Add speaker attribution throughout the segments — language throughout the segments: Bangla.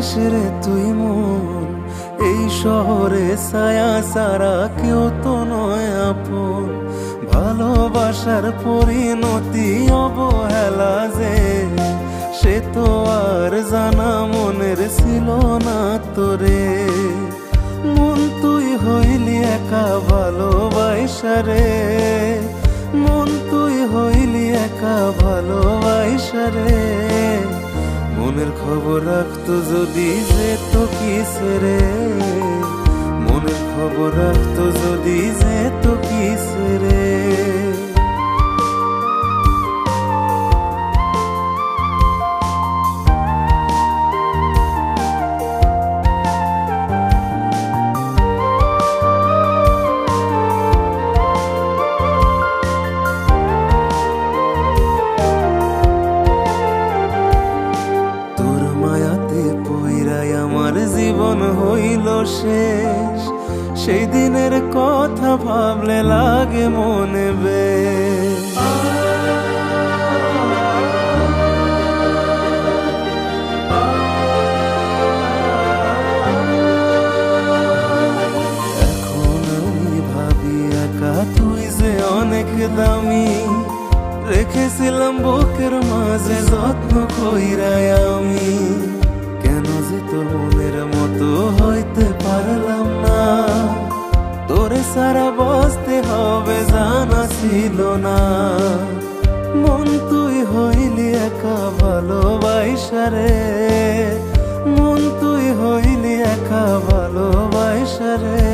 Speaker 1: করিস রে তুই মন? এই শহরে ছায়া সারা কেউ তো নয় আপন। ভালোবাসার পরিণতি অবহেলা যে, সে তো আর জানা মনের ছিল না তোরে। মন তুই হইলি একা ভালোবাসারে মন তুই হইলি একা ভালোবাসারে মনের খবর রাখতো যদি যে তো কিস রে মনের খবর রাখতো যদি যে তো কিস জীবন হইল শেষ। সেই দিনের কথা ভাবলে লাগে মনে বেশ। তুই যে অনেক দামি। রেখেছিলাম বুকের মাঝে যত্ন কইরাই আমি। যে তোর মনের মতো হইতে পারলাম না। তোরে সারা বসতে হবে জানা ছিল না। মন তুই হইলি একা ভালোবাসারে মন তুই হইলি একা ভালোবাসারে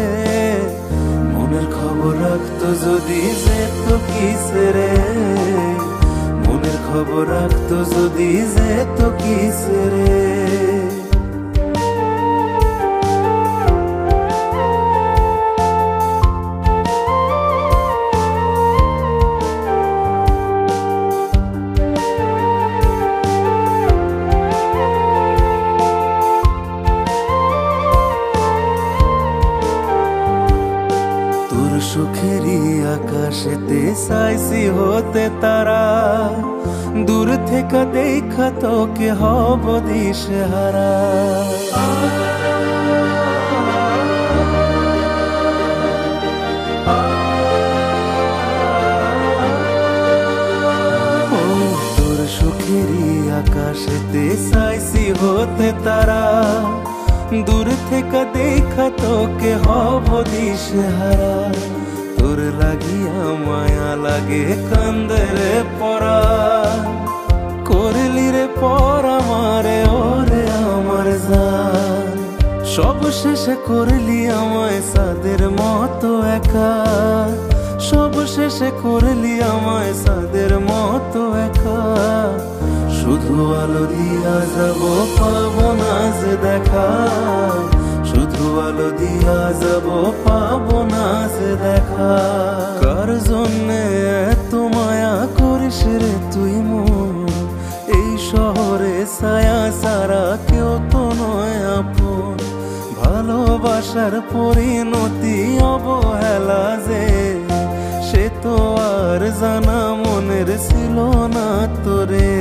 Speaker 1: মনের খবর রাখতো যদি যে তো কিস রে। মনের খবর রাখতো যদি যে তো কিস রে। সুখেরই আকাশেতে সাইসি হতে তারা। দূর থেকে দেখা তোকে হব দিশে হারা ও, তোর সুখেরই আকাশেতে সাইসি হতে তারা। দূর দেখা তোকে হব দিশে হারা তোর লাগিয়া মায়া লাগে কান্দরে পরা করলি রে পর আমারে ওরে আমার সব শেষে করলি আমায় সাদের মতো একা সব শেষে করলি আমায় সাদের মতো একা শুধু আলো দিয়া যাব পাবো না যে দেখা দিয়া যাব পাবো না যে দেখা। কার জন্যে এত মায়া করিস রে তুই মন? এই শহরে ছায়া সারা কেউ তো নয় আপন। ভালোবাসার পরিণতি অবহেলা যে, সে তো আর জানা মনের ছিল না তোরে।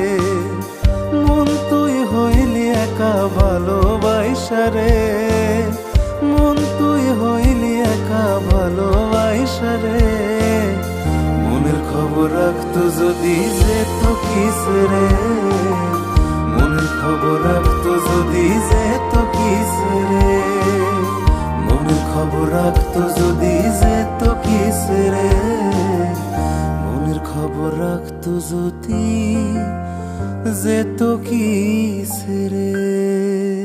Speaker 1: কিস রে মনের খবর রাখতো যদি যে কিসে রে মনের খবর রাখতো যদি যে কিসে রে মনের খবর রাখতো যদি যে তো কিস রে